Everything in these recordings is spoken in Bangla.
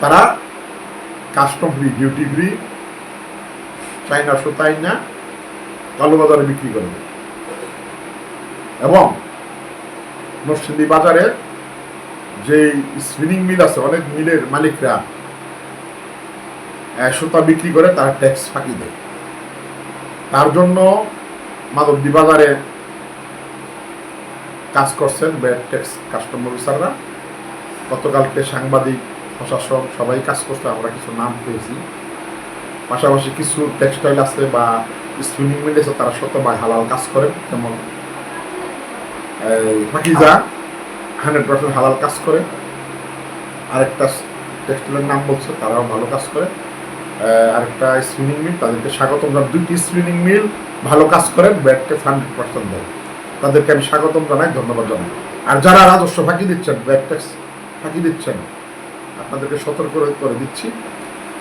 তারা custom free duty free China সুতাই না কালোবাজারে বিক্রি করবে এবং নরসিংদী বাজারে যে স্পিনিং মিল আছে, অনেক মিলের মালিকরা সুতা বিক্রি করে, তারা ট্যাক্স ফাঁকি দেয়। তার জন্য মাধবদী বাজারে কাজ করছেন ব্যাড ট্যাক্স কাস্টম অফিসাররা গতকালকে সাংবাদিক প্রশাসন সবাই কাজ করছে, আমরা কিছু নাম পেয়েছি। পাশাপাশি কিছু টেক্সটাইল আছে বা স্পিনিং মিল আছে, তারা শতভাগ হালাল কাজ করেন যেমন পাকিজা হান্ড্রেড পার্সেন্ট হালাল কাজ করে। আরেকটা টেক্সটাইলের নাম বলছে, তারাও ভালো কাজ করে। আরেকটা স্পিনিং মিল তাদেরকে স্বাগতম জানাই দুইটি স্পিনিং মিল ভালো কাজ করেন ব্যাটকে হান্ড্রেড পার্সেন্ট দেয়। তাদেরকে আমি স্বাগতম জানাই, ধন্যবাদ জানাই। আর যারা রাজস্ব ফাঁকি দিচ্ছেন ব্যাট ট্যাক্স ফাঁকি দিচ্ছেন আপনাদেরকে সতর্ক করে- দিচ্ছি।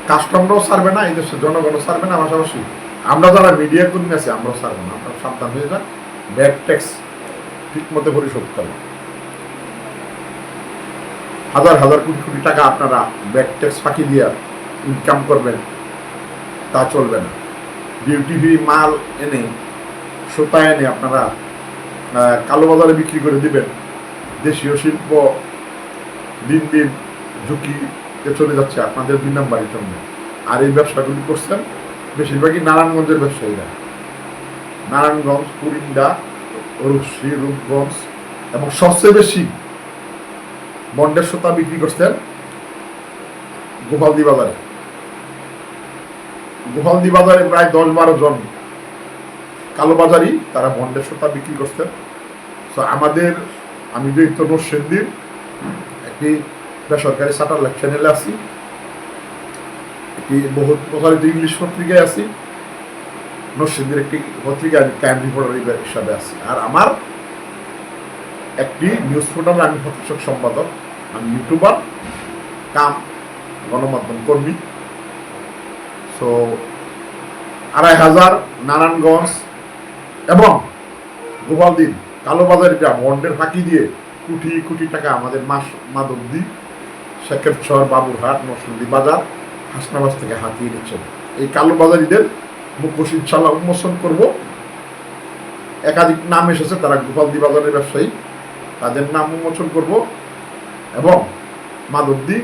কাস্টমরাও সারবে না এই দেশের জনগণও সারবে না পাশাপাশি আমরা যারা মিডিয়া কর্মী আছি আমরাও সারবে না। আপনারা সাবধান হয়ে যান ব্যাট ট্যাক্স ঠিক মতো পরিশোধ করেন। হাজার হাজার কোটি কোটি টাকা আপনারা ব্যাট ট্যাক্স ফাঁকি দিয়ে ইনকাম করবেন তা চলবে না। ডিউটি ফ্রি মাল এনে সুতা এনে আপনারা আহ, কালোবাজারে বিক্রি করে দিবেন। দেশীয় শিল্প দিন দিন ঝুঁকিতে চলে যাচ্ছে আপনাদের দুই নাম্বারের জন্য। আর এই ব্যবসাগুলি করছেন বেশিরভাগই নারায়ণগঞ্জের ব্যবসায়ীরা। নারায়ণগঞ্জ কুরিন্দা রূপসী রূপগঞ্জ এবং সবচেয়ে বেশি বন্ডের সুতা বিক্রি করছেন গোপালদি বাজারে। গোপালদি বাজারে প্রায় দশ বারো জন কালোবাজারি তারা বন্ডের সোতা বিক্রি করছেন। তো আমাদের, আমি যে যেহেতু নরসিংদীর, একটি বেসরকারি স্যাটেলাইট চ্যানেলে আছি। একটি বহু প্রচারিত ইংলিশ পত্রিকায় আছি। নরসিংদীর একটি পত্রিকা আমি ক্যাম্প রিপোর্টার হিসাবে আছি। আর আমার একটি নিউজ পোর্টাল আমি প্রতিষ্ঠাক সম্পাদক, আমি ইউটিউবার কাম, গণমাধ্যম কর্মী। সো আড়াই হাজার নারায়ণগঞ্জ এবং গোপালদিন কালোবাজারিটা বন্ডের ফাঁকি দিয়ে কোটি কোটি টাকা আমাদের মাস মাধবদি শেখেরচর বাবুরহাট নরসিংদী বাজার, হাসনাবাজ থেকে হাতিয়ে নিচ্ছেন। এই কালোবাজারিদের মুখোশ ইনশাল্লাহ উন্মোচন করব। একাধিক নাম এসেছে, তারা গোপালদি বাজারের ব্যবসায়ী। তাদের নাম উন্মোচন করব। এবং মাধবদি,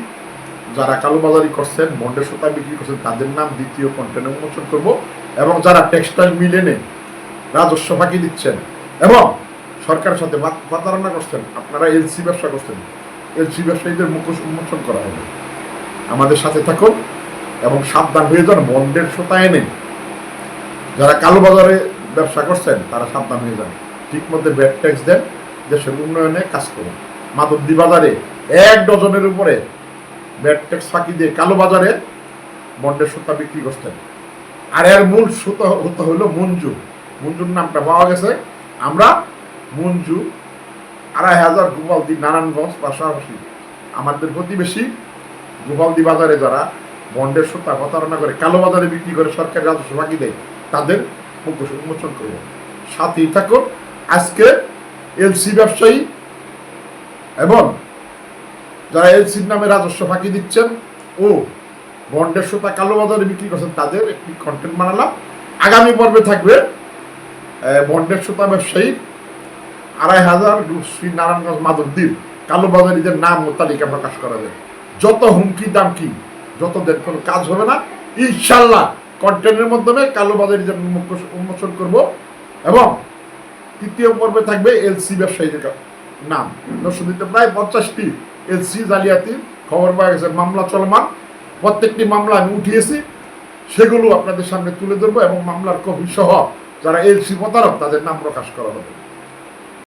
যারা কালোবাজারি করছেন, বন্ডের সুতা বিক্রি করছেন, তাদের নাম দ্বিতীয় কন্টেন্ট উন্মোচন করব। এবং যারা টেক্সটাইল মিল এনে রাজস্ব ফাঁকি দিচ্ছেন, এবং সরকারের সাথে প্রতারণা করছেন, আপনারা এলসি ব্যবসা করছেন এলসি ব্যবসায়ীদের মুখোশ উন্মোচন করা হবে আমাদের সাথে থাকুন এবং সাবধান হয়ে যান বন্ডের সুতা এনে। যারা কালোবাজারে ব্যবসা করছেন, তারা সাবধান হয়ে যান। ঠিক মধ্যে ব্যাড ট্যাক্স দেন, দেশের উন্নয়নে কাজ করুন। মাধবদী বাজারে এক ডজনের উপরে ব্যাড ট্যাক্স ফাঁকি দিয়ে কালোবাজারে বন্ডের সুতা বিক্রি করছেন। আর এর মূল সুতা হতে হলো মঞ্জু। মঞ্জুর নামটা পাওয়া গেছে। আমরা মঞ্জু আড়াই হাজার গোপালদি নারায়ণগঞ্জ পাশাপাশি। আমাদের প্রতিবেশী গোপালদি বাজারে যারা বন্ডের সুতা প্রতারণা করে, কালো বাজারে বিক্রি করে সরকারি রাজস্ব বাকি দেয়, তাদের মুখোশ উন্মোচন করব। সাথেই থাকুন আজকে এলসি ব্যবসায়ী এবং যারা এলসির নামে রাজস্ব ফাঁকি দিচ্ছেন ও বন্ডের সুতা কালো বাজারে বিক্রি করছেন, তাদের একটি কন্টেন্ট বানালাম। আগামী পর্বে থাকবে বন্ডের সুতা ব্যবসায়ী আড়াই হাজার শ্রী নারায়ণগঞ্জ মাধবদ্বীপ কালোবাজারিদের নাম ও তালিকা প্রকাশ করা যায়। যত হুমকি দাম কি, যত দেন কোনো কাজ হবে না ইনশাল্লাহ কন্টেন্টের মাধ্যমে কালোবাজারিদের উন্মোচন করব এবং তৃতীয় পর্বে থাকবে এলসি ব্যবসায়ীদের নাম। নরসিংদীতে প্রায় পঞ্চাশটি এলসি জালিয়াতির খবর পাওয়া গেছে, মামলা চলমান। প্রত্যেকটি মামলা আমি উঠিয়েছি, সেগুলো আপনাদের সামনে তুলে ধরবো এবং মামলার কপি সহ যারা এলসি প্রতারক, তাদের নাম প্রকাশ করা হবে।